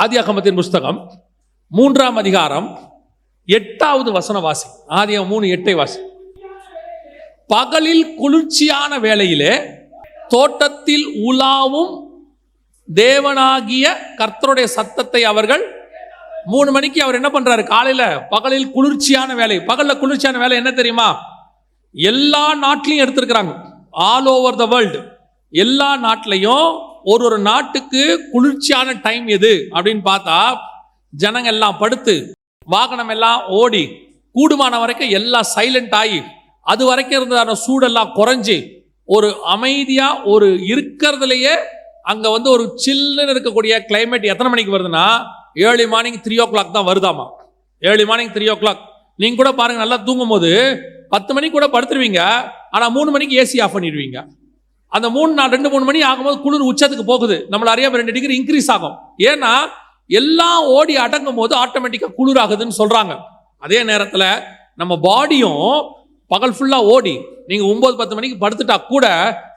ஆதியாகமத்தின் புஸ்தகம் மூன்றாம் அதிகாரம் எட்டாவது வசன வாசி. ஆதியம் மூணு எட்டை வாசி. பகலில் குளிர்ச்சியான வேளையிலே தோட்டத்தில் உலாவும் தேவனாகிய கர்த்தருடைய சத்தத்தை அவர்கள் மூணு மணிக்கு அவர் என்ன பண்றாரு? காலையில பகலில் குளிர்ச்சியான வேலை பகல்ல குளிர்ச்சியான வேலை என்ன தெரியுமா? எல்லா நாட்டிலையும் எடுத்திருக்கிறாங்க. ஆல் ஓவர் த வேர்ல்டு எல்லா நாட்டிலையும் ஒரு ஒரு நாட்டுக்கு குளிர்ச்சியான டைம் எது அப்படின்னு பார்த்தா ஜனங்க எல்லாம் படுத்து வாகனம் எல்லாம் ஓடி கூடுமான வரைக்கும் எல்லாம் சைலண்ட் ஆகி அது வரைக்கும் இருந்ததான சூடெல்லாம் குறைஞ்சி ஒரு அமைதியாக ஒரு இருக்கிறதுலையே அங்கே வந்து ஒரு சில்லுன்னு இருக்கக்கூடிய கிளைமேட் எத்தனை மணிக்கு வருதுன்னா early morning three o'clock தான் வருதாமா? Early morning three o'clock நீங்கள் கூட பாருங்கள் நல்லா தூங்கும் போது பத்து மணிக்கு கூட படுத்துருவீங்க ஆனால் மூணு மணிக்கு ஏசி ஆஃப் பண்ணிடுவீங்க. அந்த மூணு நாள் ரெண்டு மூணு மணி ஆகும்போது குளிர் உச்சத்துக்கு போகுது. நம்மள அறியாம ரெண்டு டிகிரி இன்க்ரீஸ் ஆகும். ஏன்னா எல்லாம் ஓடி அடங்கும் போது ஆட்டோமேட்டிக்கா குளிர் ஆகுதுன்னு சொல்றாங்க. அதே நேரத்தில் நம்ம பாடியும் பகல் ஃபுல்லா ஓடி. நீங்க ஒன்பது பத்து மணிக்கு படுத்துட்டா கூட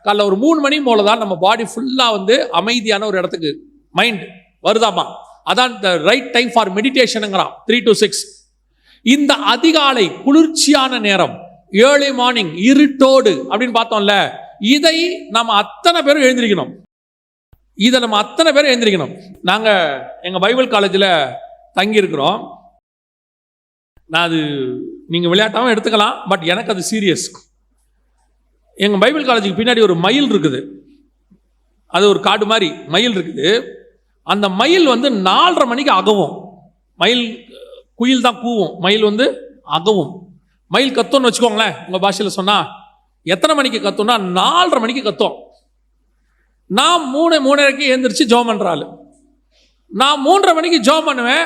காலைல ஒரு மூணு மணி போல தான் நம்ம பாடி ஃபுல்லா வந்து அமைதியான ஒரு இடத்துக்கு மைண்ட் வருதாமா? அதான் த ரைட் டைம் ஃபார் மெடிடேஷனுங்கிறான் த்ரீ டு சிக்ஸ் இந்த அதிகாலை குளிர்ச்சியான நேரம் ஏர்லி மார்னிங் இருட்டோடு அப்படின்னு பார்த்தோம்ல இதை நம்ம அத்தனை பேரும் எழுந்திருக்கணும். இதை நம்ம அத்தனை பேரும் எழுந்திருக்கணும். நாங்கள் எங்கள் பைபிள் காலேஜில் தங்கியிருக்கிறோம். நான் அது நீங்கள் விளையாட்டாகவும் எடுத்துக்கலாம் பட் எனக்கு அது சீரியஸ். எங்கள் பைபிள் காலேஜுக்கு பின்னாடி ஒரு மயில் இருக்குது. அது ஒரு காடு மாதிரி மயில் இருக்குது. அந்த மயில் வந்து நாலரை மணிக்கு அகவும். மயில் குயில் தான் கூவும். மயில் வந்து அகவும். மயில் கத்தோன்னு வச்சுக்கோங்களேன் உங்கள் பாஷையில் சொன்னால் எத்தனை மணிக்கு கத்தோம்னா நாலரை மணிக்கு கத்தும். நான் மூணு மூணரைக்கு எழுந்திரிச்சு ஜோம் பண்ணுறாள் நான் மூன்றரை மணிக்கு ஜோம் பண்ணுவேன்.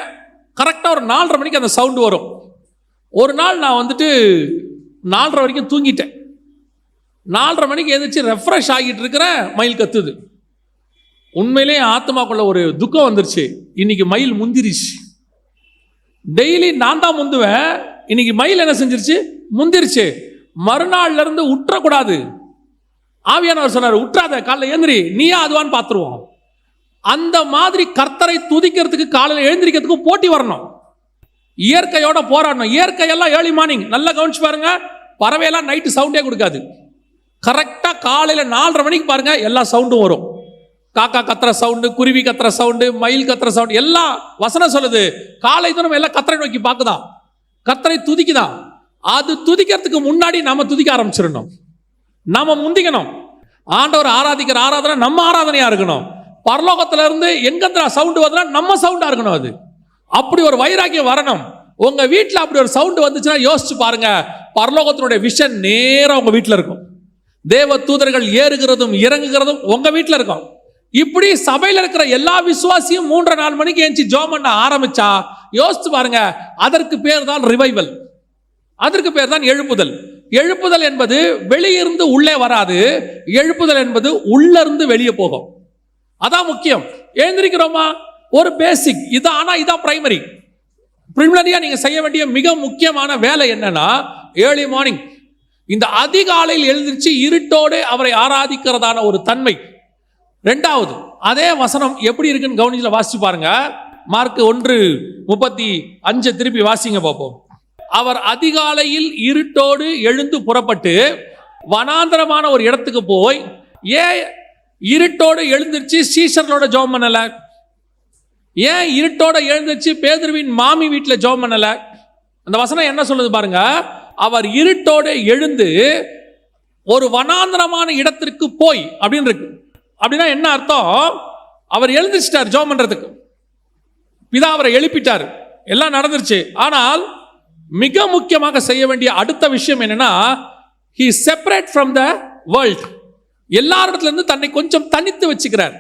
கரெக்டாக ஒரு நாலரை மணிக்கு அந்த சவுண்டு வரும். ஒரு நாள் நான் வந்துட்டு நாலரை வரைக்கும் தூங்கிட்டேன். நாலரை மணிக்கு எழுந்திரிச்சு ரெஃப்ரெஷ் ஆகிட்டு இருக்கிறேன் மயில் கத்துது. உண்மையிலே ஆத்மாக்குள்ள ஒரு துக்கம் வந்துருச்சு. இன்னைக்கு மயில் முந்திரிச்சு. டெய்லி நான் தான் முந்துவேன். இன்னைக்கு மயில் என்ன செஞ்சிருச்சு? முந்திருச்சு. மறுநாள்ல இருந்து உற்றக்கூடாது. ஆவியானவர் சொன்னார் உற்றாத காலைல எழுந்திரி நீயா அதுவான்னு பார்த்துருவோம். அந்த மாதிரி கர்த்தரை துதிக்கிறதுக்கு காலையில் எழுந்திரிக்கிறதுக்கு போட்டி வரணும். இயற்கையோட போராடணும். இயற்கையெல்லாம் ஏர்லி மார்னிங் நல்லா கவனிச்சு பாருங்க. பறவையெல்லாம் நைட்டு சவுண்டே கொடுக்காது. கரெக்டாக காலையில் நாலரை மணிக்கு பாருங்க எல்லா சவுண்டும் வரும். காக்கா கத்துற சவுண்டு குருவி கத்துற சவுண்டு மயில் கத்துற சவுண்டு எல்லாம் வசனம் சொல்லுது. காலை தினம் எல்லாம் கத்தரை நோக்கி பார்க்குதான் கத்தரை துதிக்குதான் அது துதிக்கிறதுக்கு முன்னாடி நம்ம துதிக்க ஆரம்பிச்சிடணும். நாம முந்திக்கணும். ஆண்டவர் ஆராதிக்கிற ஆராதனை நம்ம ஆராதனையா இருக்கணும். பரலோகத்துல இருந்து எங்க சவுண்டு வருதுன்னா நம்ம சவுண்டா இருக்கணும் அது. அப்படி ஒரு வைராக்கியம் வரணும். உங்க வீட்டில் அப்படி ஒரு சவுண்டு வந்துச்சுன்னா யோசிச்சு பாருங்க. பரலோகத்தினுடைய விஷன் நேராக உங்க வீட்டில் இருக்கும். தேவ தூதர்கள் ஏறுகிறதும் இறங்குகிறதும் உங்க வீட்டில் இருக்கும். இப்படி சபையில் இருக்கிற எல்லா விசுவாசியும் மூன்றரை நாலு மணிக்கு ஏஞ்சி ஜோம் பண்ண ஆரம்பிச்சா யோசிச்சு பாருங்க. அதற்கு பேர் தான் ரிவைவல் அதற்கு பேர் தான் எழுப்புதல். எழுப்புதல் என்பது வெளியிருந்து உள்ளே வராது எழுப்புதல் என்பது உள்ளிருந்து வெளியே போகும். அதான் முக்கியம். எழுந்திருக்கிறோமா? ஒரு பேசிக் இது ஆனால் இதான் பிரைமரி பிரிமினரியா நீங்க செய்ய வேண்டிய மிக முக்கியமான வேலை என்னன்னா ஏர்லி மார்னிங் இந்த அதிகாலையில் எழுந்திருச்சு இருட்டோடு அவரை ஆராதிக்கிறதான ஒரு தன்மை. ரெண்டாவது அதே வசனம் எப்படி இருக்குன்னு கவனிச்சுல வாசிச்சு பாருங்க. மார்க் ஒன்று முப்பத்தி அஞ்சு திருப்பி வாசிங்க பார்ப்போம் அவர் அதிகாலையில் இருட்டோடு எழுந்து புறப்பட்டு வனாந்தரமான ஒரு இடத்துக்கு போய் ஏன் இருட்டோடு எழுந்திருச்சு சீசர்களோட ஜோம் பண்ணல? ஏன் இருட்டோட எழுந்திருச்சு பேதர்வின் மாமி வீட்டில் ஜோம் பண்ணல? அந்த வசனம் என்ன சொல்லுது பாருங்க? அவர் இருட்டோடு எழுந்து ஒரு வனாந்தரமான இடத்திற்கு போய் அப்படின்னு இருக்கு. அப்படின்னா என்ன அர்த்தம்? அவர் எழுந்திரிச்சிட்டார் ஜோம் பண்றதுக்கு. பிதா அவரை எழுப்பிட்டார். எல்லாம் நடந்துருச்சு. ஆனால் மிக முக்கியமாக செய்ய வேண்டிய அடுத்த விஷயம் என்னன்னா he separate from the world எல்லாரிடத்துல இருந்து தன்னை கொஞ்சம் தனித்து வச்சுக்கிறார்.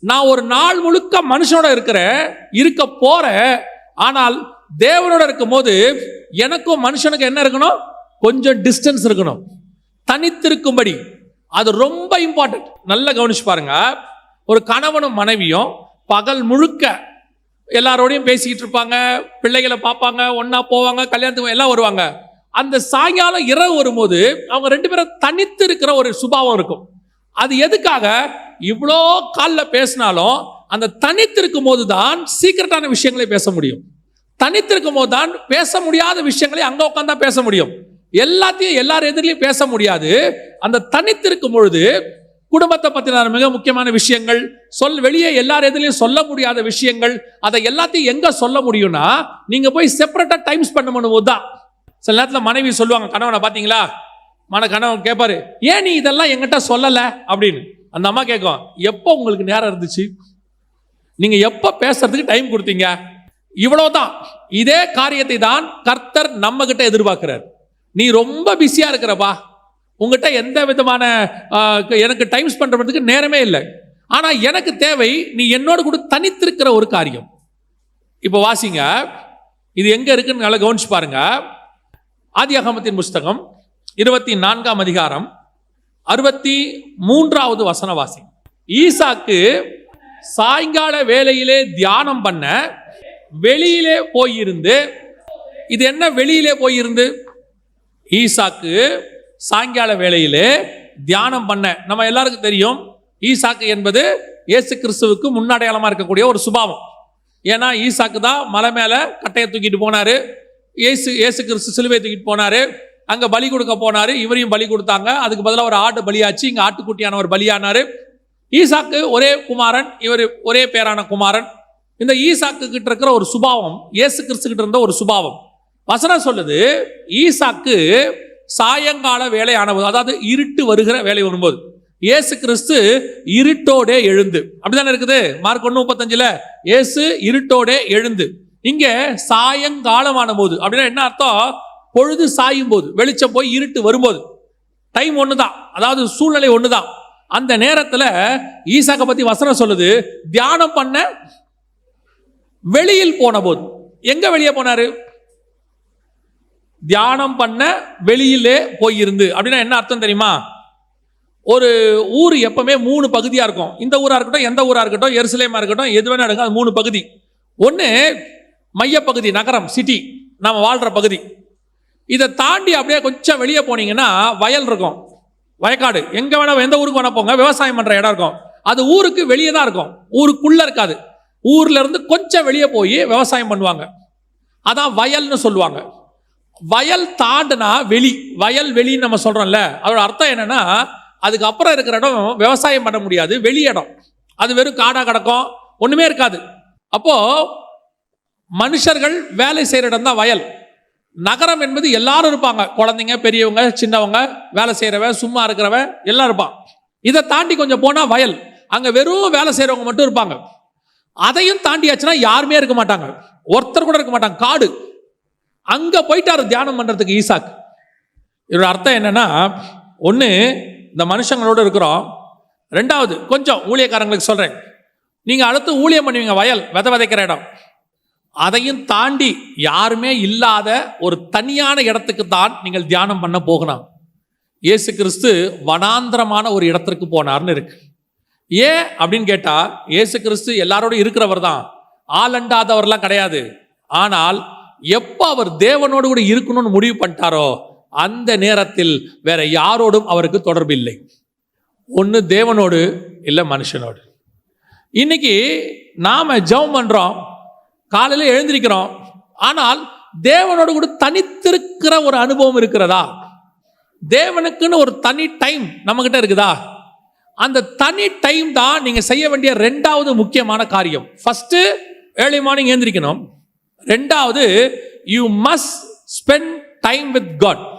நான் ஒரு நாள் முழுக்க மனுஷனோட இருக்கிறேன் இருக்க போகிறேன் ஆனால் தேவனோட இருக்கும் போது எனக்கும் மனுஷனுக்கு என்ன இருக்கணும்? கொஞ்சம் டிஸ்டன்ஸ் இருக்கணும். தனித்திருக்கும்படி. அது ரொம்ப இம்பார்ட்டன்ட் நல்லா கவனிச்சு பாருங்க. ஒரு கணவனும் மனைவியும் பகல் முழுக்க எல்லாரோடையும் பேசிக்கிட்டு இருப்பாங்க பிள்ளைகளை பார்ப்பாங்க ஒன்றா போவாங்க கல்யாணத்துக்கு எல்லாம் வருவாங்க. அந்த சாயங்காலம் இரவு வரும்போது அவங்க ரெண்டு பேரும் தனித்து இருக்கிற ஒரு சுபாவம் இருக்கும். அது எதுக்காக? இவ்வளோ காலில் பேசினாலும் அந்த தனித்திருக்கும் போது தான் சீக்கிரட்டான விஷயங்களை பேச முடியும். தனித்திருக்கும் போது தான் பேச முடியாத விஷயங்களை அங்கே உட்காந்தா பேச முடியும். எல்லாத்தையும் எல்லார் எதிரிலையும் பேச முடியாது. அந்த தனித்திருக்கும் பொழுது குடும்பத்தை பற்றின மிக முக்கியமான விஷயங்கள் சொல் வெளியே எல்லார் எதுலையும் சொல்ல முடியாத விஷயங்கள் அதை எல்லாத்தையும் எங்கே சொல்ல முடியும்னா நீங்கள் போய் செப்பரேட்டாக டைம் ஸ்பெண்ட் பண்ணும்போது தான் சில நேரத்தில் மனைவி சொல்லுவாங்க கணவனை பார்த்தீங்களா மன கணவன் கேட்பாரு ஏன் நீ இதெல்லாம் எங்கிட்ட சொல்லலை? அப்படின்னு. அந்த அம்மா கேட்கும் எப்போ உங்களுக்கு நேரம் இருந்துச்சு? நீங்கள் எப்போ பேசுறதுக்கு டைம் கொடுத்தீங்க? இவ்வளவுதான். இதே காரியத்தை தான் கர்த்தர் நம்மக்கிட்ட எதிர்பார்க்கிறார். நீ ரொம்ப பிஸியாக இருக்கிறப்பா. உங்ககிட்ட எந்த விதமான எனக்கு டைம் ஸ்பெண்ட் பண்ணுறதுக்கு நேரமே இல்லை. ஆனால் எனக்கு தேவை நீ என்னோட கூட தனித்திருக்கிற ஒரு காரியம். இப்போ வாசிங்க. இது எங்க இருக்குன்னு நல்லா கவனிச்சு பாருங்க. ஆதியாகமத்தின் புஸ்தகம் இருபத்தி நான்காம் அதிகாரம் அறுபத்தி மூன்றாவது வசன வாசி. ஈசாக்கு சாயங்கால வேலையிலே தியானம் பண்ண வெளியிலே போயிருந்து இது என்ன வெளியிலே போயிருந்து? ஈசாக்கு சாயங்கால வேளையிலே தியானம் பண்ண நம்ம எல்லாருக்கும் தெரியும் ஈசாக்கு என்பது இயேசு கிறிஸ்துவுக்கு முன்னடையாளமாக இருக்கக்கூடிய ஒரு சுபாவம். ஏன்னா ஈசாக்கு தான் மலை மேலே கட்டையை தூக்கிட்டு போனாரு இயேசு இயேசு கிறிஸ்து சிலுவை தூக்கிட்டு போனார் அங்கே பலி கொடுக்க போனார் இவரையும் பலி கொடுத்தாங்க அதுக்கு பதிலாக ஒரு ஆடு பலியாச்சு இங்கே ஆட்டுக்குட்டியான ஒரு பலியானாரு. ஈசாக்கு ஒரே குமாரன் இவர் ஒரே பேரான குமாரன். இந்த ஈசாக்கு கிட்ட இருக்கிற ஒரு சுபாவம் இயேசு கிறிஸ்து கிட்ட இருந்த ஒரு சுபாவம். வசனம் சொல்லுது ஈசாக்கு சாயங்கால வேலை ஆனபோது அதாவது இருட்டு வருகிற வேலை வரும்போது இயேசு கிறிஸ்து இருட்டோடே எழுந்து அப்படிதானே இருக்குது? மார்க் ஒன்று முப்பத்தஞ்சில் இயேசு இருட்டோடே எழுந்து இங்கே சாயங்காலமான போது அப்படின்னா என்ன அர்த்தம்? பொழுது சாயும் போது வெளிச்சம் போய் இருட்டு வரும்போது டைம் ஒன்று தான் அதாவது சூழ்நிலை ஒன்று தான் அந்த நேரத்தில் ஈசாக்கை பற்றி வசனம் சொல்லுது தியானம் பண்ண வெளியில் போன போது எங்கே வெளியே போனார்? தியானம் பண்ண வெளியிலே போயிருந்து. அப்படின்னா என்ன அர்த்தம் தெரியுமா? ஒரு ஊர் எப்பவுமே மூணு பகுதியாக இருக்கும். இந்த ஊராக இருக்கட்டும் எந்த ஊராக இருக்கட்டும் எருசலேமா இருக்கட்டும் எது வேணா எடுக்கும் அது மூணு பகுதி. ஒன்று மையப்பகுதி நகரம் சிட்டி நம்ம வாழ்கிற பகுதி. இதை தாண்டி அப்படியே கொஞ்சம் வெளியே போனீங்கன்னா வயல் இருக்கும். வயக்காடு. எங்கே வேணா எந்த ஊருக்கு வேணா போங்க. விவசாயம் பண்ணுற இடம் இருக்கும். அது ஊருக்கு வெளியே தான் இருக்கும். ஊருக்குள்ளே இருக்காது. ஊர்லேருந்து கொஞ்சம் வெளியே போய் விவசாயம் பண்ணுவாங்க. அதான் வயல்னு சொல்லுவாங்க. வயல் தாண்டுனா வெளி வயல் வெளின்னு நம்ம சொல்கிறோம்ல அதோட அர்த்தம் என்னென்னா அதுக்கப்புறம் இருக்கிற இடம் விவசாயம் பண்ண முடியாது வெளி இடம். அது வெறும் காடாக கிடக்கும் ஒன்றுமே இருக்காது. அப்போது மனுஷர்கள் வேலை செய்கிற இடம் தான் வயல். நகரம் என்பது எல்லாரும் இருப்பாங்க. குழந்தைங்க பெரியவங்க சின்னவங்க வேலை செய்கிறவன் சும்மா இருக்கிறவன் எல்லாம் இருப்பான். இதை தாண்டி கொஞ்சம் போனால் வயல். அங்கே வெறும் வேலை செய்கிறவங்க மட்டும் இருப்பாங்க. அதையும் தாண்டியாச்சுன்னா யாருமே இருக்க மாட்டாங்க. ஒருத்தர் கூட இருக்க மாட்டாங்க. காடு. அங்க போயிட்டாரு தியானம் பண்றதுக்கு ஈசாக். இதோட அர்த்தம் என்னன்னா ஒன்று இந்த மனுஷங்களோட இருக்கிறோம். ரெண்டாவது கொஞ்சம் ஊழியக்காரங்களுக்கு சொல்கிறேன் நீங்கள் அடுத்து ஊழியம் பண்ணுவீங்க வயல் வித விதைக்கிற இடம். அதையும் தாண்டி யாருமே இல்லாத ஒரு தனியான இடத்துக்கு தான் நீங்கள் தியானம் பண்ண போகணும் இயேசு கிறிஸ்து வனாந்திரமான ஒரு இடத்திற்கு போனார்னு இருக்கு. ஏன் அப்படின்னு கேட்டால் இயேசு கிறிஸ்து எல்லாரோடும் இருக்கிறவர் தான் ஆளண்டாதவர்லாம் கிடையாது. ஆனால் எப்போ அவர் தேவனோடு கூட இருக்கணும்னு முடிவு பண்ணிட்டாரோ அந்த நேரத்தில் வேற யாரோடும் அவருக்கு தொடர்பு இல்லை. ஒன்று தேவனோடு இல்லை மனுஷனோடு. இன்னைக்கு நாம ஜெபம் பண்ணுறோம் காலையில் எழுந்திருக்கிறோம் ஆனால் தேவனோடு கூட தனித்திருக்கிற ஒரு அனுபவம் இருக்கிறதா? தேவனுக்குன்னு ஒரு தனி டைம் நம்மக்கிட்ட இருக்குதா? அந்த தனி டைம் தான் நீங்கள் செய்ய வேண்டிய ரெண்டாவது முக்கியமான காரியம். ஃபஸ்ட்டு ஏர்லி மார்னிங் எழுந்திரிக்கணும். ரெண்டாவது you must spend time with God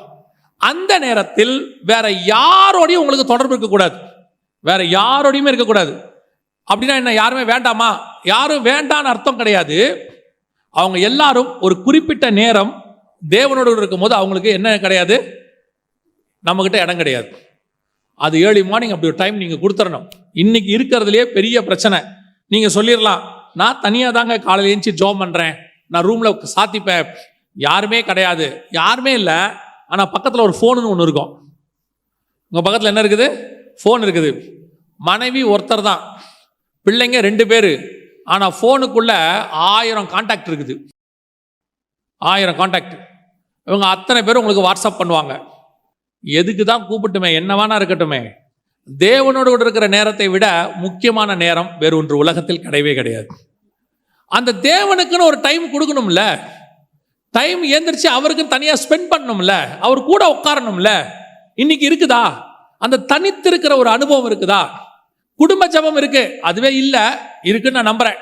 அந்த நேரத்தில் வேற யாரோடையும் உங்களுக்கு தொடர்பு இருக்கக்கூடாது. வேற யாரோடையுமே இருக்கக்கூடாது. அப்படின்னா என்ன யாருமே வேண்டாமா? யாரும் வேண்டான்னு அர்த்தம் கிடையாது. அவங்க எல்லாரும் ஒரு குறிப்பிட்ட நேரம் தேவனோடு இருக்கும்போது அவங்களுக்கு என்ன கிடையாது? நம்மக்கிட்ட இடம் கிடையாது. அது ஏர்லி மார்னிங் அப்படி ஒரு டைம் நீங்கள் கொடுத்துடணும். இன்னைக்கு இருக்கிறதுலையே பெரிய பிரச்சனை. நீங்கள் சொல்லிடலாம் நான் தனியாக தாங்க காலையில் எழுந்துச்சி ஜோம் பண்ணுறேன் நான் ரூமில் சாத்திப்பேன். யாருமே கிடையாது. யாருமே இல்லை. ஆனால் பக்கத்தில் ஒரு ஃபோனுன்னு ஒன்று இருக்கும். உங்கள் பக்கத்தில் என்ன இருக்குது? ஃபோன் இருக்குது. மனைவி ஒருத்தர் தான். பிள்ளைங்க ரெண்டு பேர். ஆனால் ஃபோனுக்குள்ள ஆயிரம் காண்டாக்ட் இருக்குது. ஆயிரம் காண்டாக்ட் இவங்க அத்தனை பேரும் உங்களுக்கு வாட்ஸ்அப் பண்ணுவாங்க. எதுக்கு தான் கூப்பிட்டுமே? என்ன வேணா இருக்கட்டுமே. தேவனோடு கூட இருக்கிற நேரத்தை விட முக்கியமான நேரம் வேறு ஒன்று உலகத்தில் கிடையவே கிடையாது. அந்த தேவனுக்குன்னு ஒரு டைம் கொடுக்கணும்ல. டைம் ஏந்திரிச்சு அவருக்குன்னு தனியாக ஸ்பெண்ட் பண்ணணும்ல. அவர் கூட உட்காரணும்ல. இன்னைக்கு இருக்குதா? அந்த தனித்திருக்கிற ஒரு அனுபவம் இருக்குதா? குடும்ப ஜெபம் இருக்கு. அதுவே இல்லை. இருக்குன்னு நான் நம்புறேன்.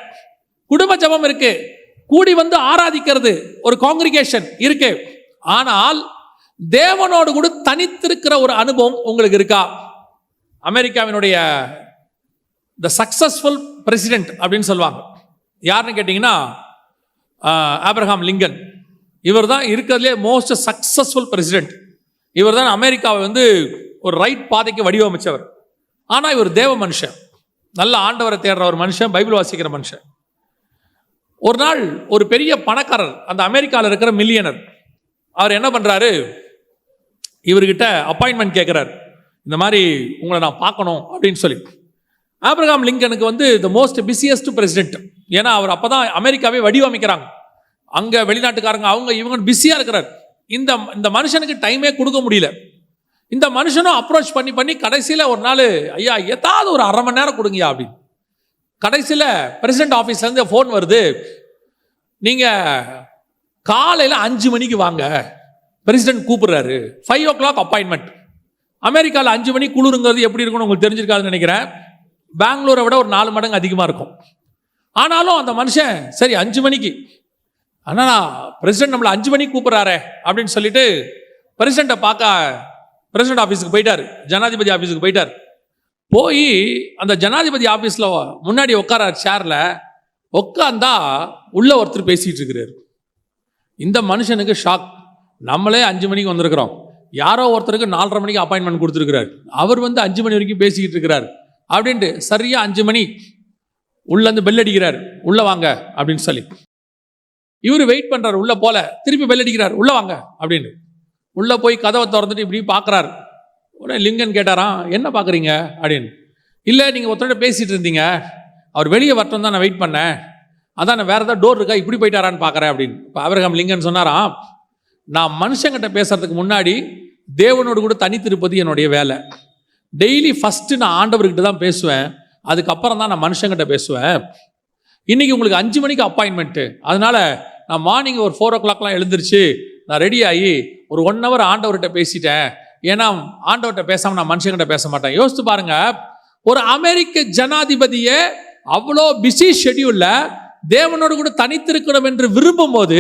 குடும்ப ஜபம் இருக்கு. கூடி வந்து ஆராதிக்கிறது ஒரு காங்கிரிகேஷன் இருக்கு. ஆனால் தேவனோடு கூட தனித்திருக்கிற ஒரு அனுபவம் உங்களுக்கு இருக்கா? அமெரிக்காவினுடைய த சக்சஸ்ஃபுல் பிரசிடென்ட் அப்படின்னு சொல்லுவாங்க. யாருன்னு கேட்டிங்கன்னா ஆப்ரஹாம் லிங்கன். இவர் தான் இருக்கிறதுலே மோஸ்ட் சக்ஸஸ்ஃபுல் பிரசிடென்ட் இவர் தான் அமெரிக்காவை வந்து ஒரு ரைட் பாதைக்கு வடிவமைச்சவர். ஆனால் இவர் தேவ மனுஷன். நல்ல ஆண்டவரை தேடுற ஒரு மனுஷன் பைபிள் வாசிக்கிற மனுஷன். ஒரு நாள் ஒரு பெரிய பணக்காரர் அந்த அமெரிக்காவில் இருக்கிற மில்லியனர் அவர் என்ன பண்ணுறாரு இவர்கிட்ட அப்பாயின்மெண்ட் கேட்குறாரு இந்த மாதிரி உங்களை நான் பார்க்கணும் அப்படின்னு சொல்லி. ஆப்ரகாம் லிங்கனுக்கு வந்து த மோஸ்ட் பிஸியஸ்ட் பிரசிடென்ட் ஏன்னா அவர் அப்போ தான் அமெரிக்காவே வடிவமைக்கிறாங்க. அங்கே வெளிநாட்டுக்காரங்க அவங்க இவங்க பிஸியாக இருக்கிறார். இந்த இந்த மனுஷனுக்கு டைமே கொடுக்க முடியல. இந்த மனுஷனும் அப்ரோச் பண்ணி பண்ணி கடைசியில் ஒரு நாள் ஐயா ஏதாவது ஒரு அரை மணி நேரம் கொடுங்கயா அப்படின்னு. கடைசியில் பிரசிடென்ட் ஆஃபீஸ்லேருந்து ஃபோன் வருது. நீங்கள் காலையில் அஞ்சு மணிக்கு வாங்க. பிரசிடென்ட் கூப்பிடுறாரு. ஃபைவ் ஓ கிளாக் அப்பாயின்மெண்ட் அமெரிக்காவில் அஞ்சு மணி குளிருங்கிறது எப்படி இருக்கும்னு உங்களுக்கு தெரிஞ்சிருக்காதுன்னு நினைக்கிறேன். பெங்களூரை விட ஒரு நாலு மடங்கு அதிகமாக இருக்கும். ஆனாலும் அந்த மனுஷன் சரி அஞ்சு மணிக்கு ஆனால் பிரசிடென்ட் நம்மளை அஞ்சு மணிக்கு கூப்பிட்றாரே அப்படின்னு சொல்லிட்டு பிரசிடெண்ட்டை பார்க்க பிரசிடென்ட் ஆஃபீஸுக்கு போயிட்டார். ஜனாதிபதி ஆஃபீஸுக்கு போயிட்டார். போய் அந்த ஜனாதிபதி ஆஃபீஸில் முன்னாடி உட்கார சேரில் உட்காந்தா உள்ள ஒருத்தர் பேசிகிட்டு இருக்கிறார். இந்த மனுஷனுக்கு ஷாக் நம்மளே அஞ்சு மணிக்கு வந்திருக்கிறோம். யாரோ ஒருத்தருக்கு நாலரை மணிக்கு அப்பாயின்மெண்ட் கொடுத்துருக்கிறார். அவர் வந்து அஞ்சு மணி வரைக்கும் பேசிக்கிட்டு இருக்கிறார். அப்படின்ட்டு சரியா அஞ்சு மணி உள்ளேருந்து பெல் அடிக்கிறார். உள்ள வாங்க அப்படின்னு சொல்லி. இவர் வெயிட் பண்றாரு உள்ள போல. திருப்பி பெல் அடிக்கிறார் உள்ள வாங்க அப்படின்னு உள்ள போய் கதவை திறந்துட்டு இப்படி பார்க்குறாரு. உடனே லிங்கன் கேட்டாராம் என்ன பார்க்குறீங்க? அப்படின்னு. இல்லை நீங்கள் ஒருத்தரோட பேசிட்டு இருந்தீங்க. அவர் வெளியே வரட்டும் தான் நான் வெயிட் பண்ணேன். அதான் நான் வேற ஏதாவது டோர் இருக்கா இப்படி போயிட்டாரான்னு பார்க்குறேன் அப்படின்னு. இப்போ அபிரகாம் லிங்கன் சொன்னாராம் நான் மனுஷங்கிட்ட பேசுறதுக்கு முன்னாடி தேவனோடு கூட தனித்திருப்பது என்னுடைய வேலை. டெய்லி ஃபஸ்ட்டு நான் ஆண்டவர்கிட்ட தான் பேசுவேன். அதுக்கப்புறம் தான் நான் மனுஷங்கிட்ட பேசுவேன். இன்றைக்கி உங்களுக்கு அஞ்சு மணிக்கு அப்பாயின்மெண்ட்டு அதனால் நான் மார்னிங் ஒரு ஃபோர் ஓ கிளாக்லாம் எழுந்திரிச்சு நான் ரெடி ஆகி ஒரு ஒன் ஹவர் ஆண்டவர்கிட்ட பேசிட்டேன். ஏன்னா ஆண்டவர்கிட்ட பேசாமல் நான் மனுஷங்கிட்ட பேச மாட்டேன். யோசித்து பாருங்கள் ஒரு அமெரிக்க ஜனாதிபதியே அவ்வளோ பிஸி ஷெடியூலில் தேவனோடு கூட தனித்திருக்கணும் என்று விரும்பும் போது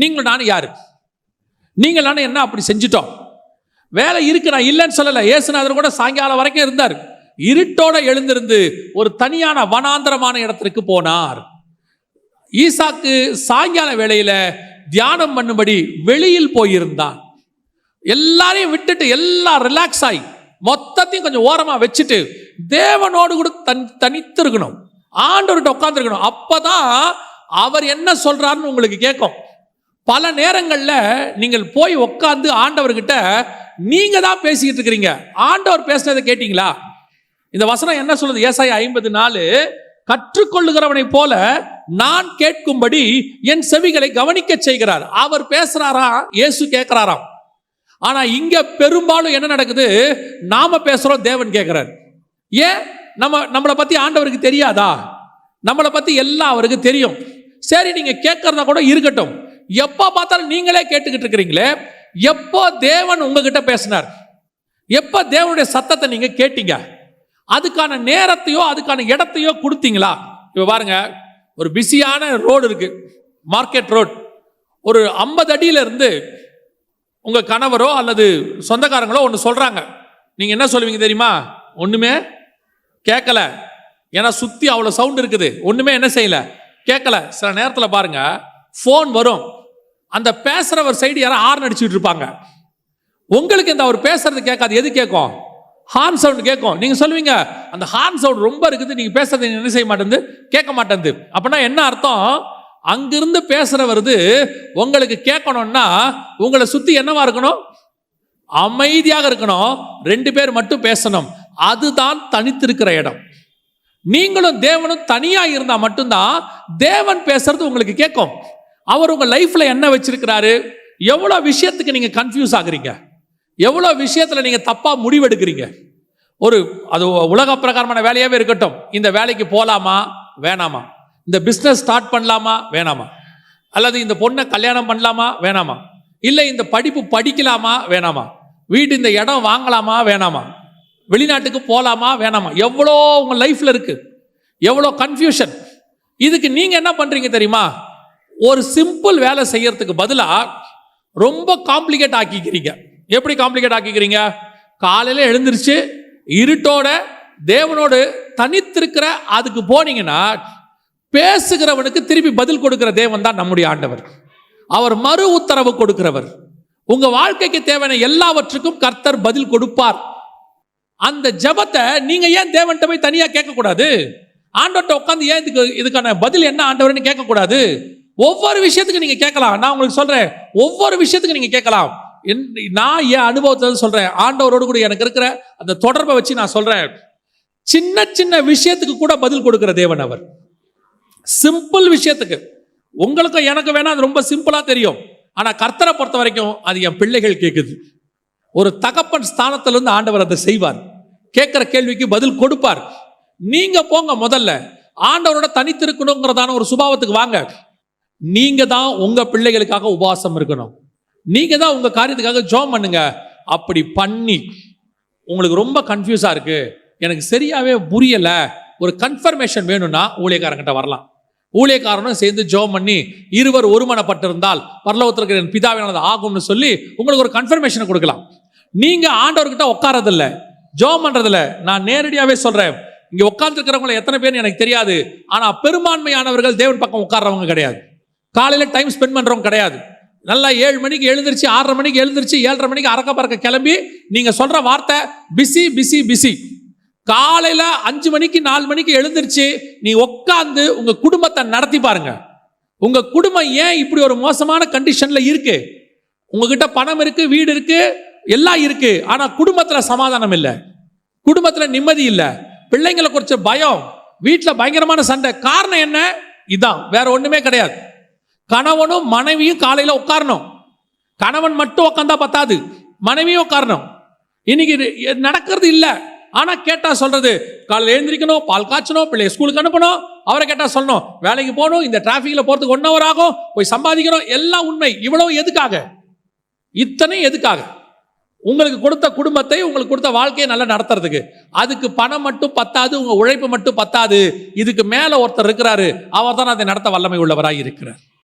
நீங்கள் நானும் யார்? நீங்கள் நானும் என்ன அப்படி செஞ்சிட்டோம்? வேலை இருக்கு நான் இல்லைன்னு சொல்லலை. ஏசுநாதர் கூட சாயங்காலம் வரைக்கும் இருந்தார். இருட்டோட எழுந்திருந்து ஒரு தனியான வனாந்தரமான இடத்திற்கு போனார். ஈசாக்கு சாயங்கால வேளையில தியானம் பண்ணும்படி வெளியில் போயிருந்தான். எல்லாரையும் விட்டுட்டு எல்லாம் ரிலாக்ஸ் ஆகி மொத்தத்தையும் கொஞ்சம் ஓரமா வச்சுட்டு தேவனோடு கூட தன் தனித்து இருக்கணும் ஆண்டவர்கிட்ட உட்காந்துருக்கணும் அப்பதான் அவர் என்ன சொல்றாருன்னு உங்களுக்கு கேட்கும். பல நேரங்களில் நீங்கள் போய் உட்காந்து ஆண்டவர்கிட்ட நீங்க தான் பேசிக்கிட்டு இருக்கிறீங்க. ஆண்டவர் பேசுனதை கேட்டீங்களா? இந்த வசனம் என்ன சொல்லுது? ஏசாயா ஐம்பது நாலு கற்றுக்கொள்ளுகிறவனை போல நான் கேட்கும்படி என் செவிகளை கவனிக்க செய்கிறார். அவர் பேசுறாரா? இயேசு கேட்கிறாராம். ஆனா இங்க பெரும்பாலும் என்ன நடக்குது? நாம பேசுறோம் தேவன் கேட்கிறார். ஏன்? நம்ம நம்மளை பத்தி ஆண்டவருக்கு தெரியாதா? நம்மளை பத்தி எல்லாம் அவருக்கு தெரியும். சரி நீங்க கேட்கறதா கூட இருக்கட்டும். எப்போ பார்த்தாலும் நீங்களே கேட்டுக்கிட்டு இருக்கிறீங்களே. எப்போ தேவன் உங்ககிட்ட பேசினார்? எப்போ தேவனுடைய சத்தத்தை நீங்க கேட்டீங்க? அதுக்கான நேரத்தையோ அதுக்கான இடத்தையோ கொடுத்தீங்களா? இப்போ பாருங்க ஒரு பிஸியான ரோடு இருக்கு. Market road. ஒரு ஐம்பது அடியில இருந்து உங்க கணவரோ அல்லது சொந்தக்காரங்களோ ஒன்று சொல்றாங்க. நீங்க என்ன சொல்லுவீங்க தெரியுமா? ஒண்ணுமே கேட்கல. ஏன்னா சுத்தி அவ்வளோ சவுண்ட் இருக்குது. ஒண்ணுமே என்ன செய்யல? கேட்கல. சில நேரத்தில் பாருங்க ஃபோன் வரும். அந்த பேசுறவர் சைடு யாரும் ஹார்ன் அடிச்சுட்டு இருப்பாங்க. உங்களுக்கு இந்த அவர் பேசுறது கேட்காது. எது கேட்கும்? ஹார்ன் சவுண்ட் கேட்கும். நீங்க சொல்லுவீங்க அந்த ஹார்ன் சவுண்ட் ரொம்ப இருக்குது நீங்க பேசுறது என்ன செய்ய மாட்டேங்குது கேட்க மாட்டேங்குது அப்படின்னா என்ன அர்த்தம்? அங்கிருந்து பேசுறவருது உங்களுக்கு கேட்கணும்னா உங்களை சுத்தி என்னவா இருக்கணும்? அமைதியாக இருக்கணும். ரெண்டு பேர் மட்டும் பேசணும். அதுதான் தனித்திருக்கிற இடம். நீங்களும் தேவனும் தனியா இருந்தா மட்டும்தான் தேவன் பேசுறது உங்களுக்கு கேட்கும். அவர் உங்கள் லைஃப்பில் என்ன வச்சிருக்கிறாரு? எவ்வளோ விஷயத்துக்கு நீங்கள் கன்ஃபியூஸ் ஆகுறீங்க? எவ்வளோ விஷயத்தில் நீங்கள் தப்பாக முடிவெடுக்கிறீங்க? ஒரு அது உலக பிரகாரமான வேலையாகவே இருக்கட்டும். இந்த வேலைக்கு போகலாமா வேணாமா. இந்த பிஸ்னஸ் ஸ்டார்ட் பண்ணலாமா? வேணாமா. அல்லது இந்த பொண்ணை கல்யாணம் பண்ணலாமா? வேணாமா. இல்லை இந்த படிப்பு படிக்கலாமா? வேணாமா. வீட்டு இந்த இடம் வாங்கலாமா? வேணாமா. வெளிநாட்டுக்கு போகலாமா வேணாமா. எவ்வளோ உங்கள் லைஃப்பில் இருக்குது எவ்வளோ கன்ஃபியூஷன் இதுக்கு நீங்கள் என்ன பண்ணுறீங்க தெரியுமா? ஒரு சிம்பிள் வேலை செய்யறதுக்கு பதிலாக ரொம்ப காம்ப்ளிகேட் ஆக்கிக்கிறீங்க. எப்படி காம்ப்ளிகேட் ஆக்கிக்கிறீங்க? காலையில் எழுந்திருச்சு இருட்டோட தேவனோடு தனித்திருக்கிற அதுக்கு போனீங்கன்னா பேசுகிறவனுக்கு திருப்பி பதில் கொடுக்கிற தேவன் தான் நம்முடைய ஆண்டவர். அவர் மறு உத்தரவு கொடுக்கிறவர். உங்க வாழ்க்கைக்கு தேவையான எல்லாவற்றுக்கும் கர்த்தர் பதில் கொடுப்பார். அந்த ஜெபத்தை நீங்க ஏன் தேவன்கிட்ட போய் தனியா கேட்கக்கூடாது? ஆண்டவர்கிட்ட உட்காந்து ஏன் இதுக்கு இதுக்கான பதில் என்ன ஆண்டவர்னு கேட்கக்கூடாது? ஒவ்வொரு விஷயத்துக்கு நீங்க கேட்கலாம். நான் உங்களுக்கு சொல்றேன். ஒவ்வொரு விஷயத்துக்கு நீங்க கேட்கலாம். என்- நான் என் அனுபவத்தை சொல்றேன். ஆண்டவரோடு கூட எனக்கு இருக்கிற அந்த தொடர்பை வச்சு நான் சொல்றேன். சின்ன சின்ன விஷயத்துக்கு கூட பதில் கொடுக்கிற தேவன் அவர். சிம்பிள் விஷயத்துக்கு. உங்களுக்கும் எனக்கு வேணா அது ரொம்ப சிம்பிளா தெரியும். ஆனா கர்த்தரை பொறுத்த வரைக்கும் அது என் பிள்ளைகள் கேட்குது. ஒரு தகப்பன் ஸ்தானத்திலிருந்து ஆண்டவர் அதை செய்வார். கேட்கிற கேள்விக்கு பதில் கொடுப்பார். நீங்க போங்க முதல்ல. ஆண்டவரோட தனித்திருக்கணுங்கிறதான ஒரு சுபாவத்துக்கு வாங்க. நீங்க தான் உங்க பிள்ளைகளுக்காக உபவாசம் இருக்கணும். நீங்க தான் உங்க காரியத்துக்காக ஜோம் பண்ணுங்க. அப்படி பண்ணி உங்களுக்கு ரொம்ப கன்ஃபியூஸா இருக்கு. எனக்கு சரியாவே புரியல. ஒரு கன்ஃபர்மேஷன் வேணும்னா ஊழியக்காரங்கிட்ட வரலாம். ஊழியக்காரனும் சேர்ந்து ஜோம் பண்ணி இருவர் ஒருமனப்பட்டிருந்தால் பரலோகத்தில் இருக்கிற என் பிதாவினானது ஆகும்னு சொல்லி உங்களுக்கு ஒரு கன்ஃபர்மேஷன் கொடுக்கலாம். நீங்க ஆண்டவர்கிட்ட உட்காரதில்ல. ஜோம் பண்றதில்ல. நான் நேரடியாவே சொல்றேன். இங்க உட்கார்ந்துருக்கிறவங்களை எத்தனை பேர் எனக்கு தெரியாது. ஆனா பெரும்பான்மையானவர்கள் தேவன் பக்கம் உட்கார்றவங்க கிடையாது. காலையில் டைம் ஸ்பெண்ட் பண்ணுறோம் கிடையாது. நல்லா ஏழு மணிக்கு எழுந்திரிச்சு ஆறரை மணிக்கு எழுந்திரிச்சு ஏழரை மணிக்கு அறக்க பறக்க கிளம்பி நீங்கள் சொல்கிற வார்த்தை பிஸி பிஸி பிஸி காலையில் அஞ்சு மணிக்கு நாலு மணிக்கு எழுந்திருச்சு நீ உட்காந்து உங்கள் குடும்பத்தை நடத்தி பாருங்க. உங்கள் குடும்பம் ஏன் இப்படி ஒரு மோசமான கண்டிஷனில் இருக்கு? உங்ககிட்ட பணம் இருக்கு வீடு இருக்கு எல்லாம் இருக்கு ஆனால் குடும்பத்தில் சமாதானம் இல்லை. குடும்பத்தில் நிம்மதி இல்லை. பிள்ளைங்களை குறிச்ச பயம். வீட்டில் பயங்கரமான சண்டை. காரணம் என்ன? இதான். வேற ஒன்றுமே கிடையாது. கணவனும் மனைவியும் காலையில் உட்காரணும். கணவன் மட்டும் உட்காந்தா பத்தாது. மனைவியும் உட்காரணும். இன்னைக்கு இது நடக்கிறது இல்லை. ஆனா கேட்டா சொல்றது காலையில் எழுந்திரிக்கணும் பால் காய்ச்சணும் பிள்ளைய ஸ்கூலுக்கு அனுப்பணும். அவரை கேட்டா சொல்லணும் வேலைக்கு போகணும் இந்த டிராஃபிக்ல போறதுக்கு ஒன் ஹவர் ஆகும் போய் சம்பாதிக்கணும். எல்லாம் உண்மை. இவ்வளவு எதுக்காக? இத்தனை எதுக்காக? உங்களுக்கு கொடுத்த குடும்பத்தை உங்களுக்கு கொடுத்த வாழ்க்கையை நல்லா நடத்துறதுக்கு. அதுக்கு பணம் மட்டும் பத்தாது உங்க உழைப்பு மட்டும் பத்தாது. இதுக்கு மேல ஒருத்தர் இருக்கிறாரு அவர் தான் அதை நடத்த வல்லமை உள்ளவராக இருக்கிறார்.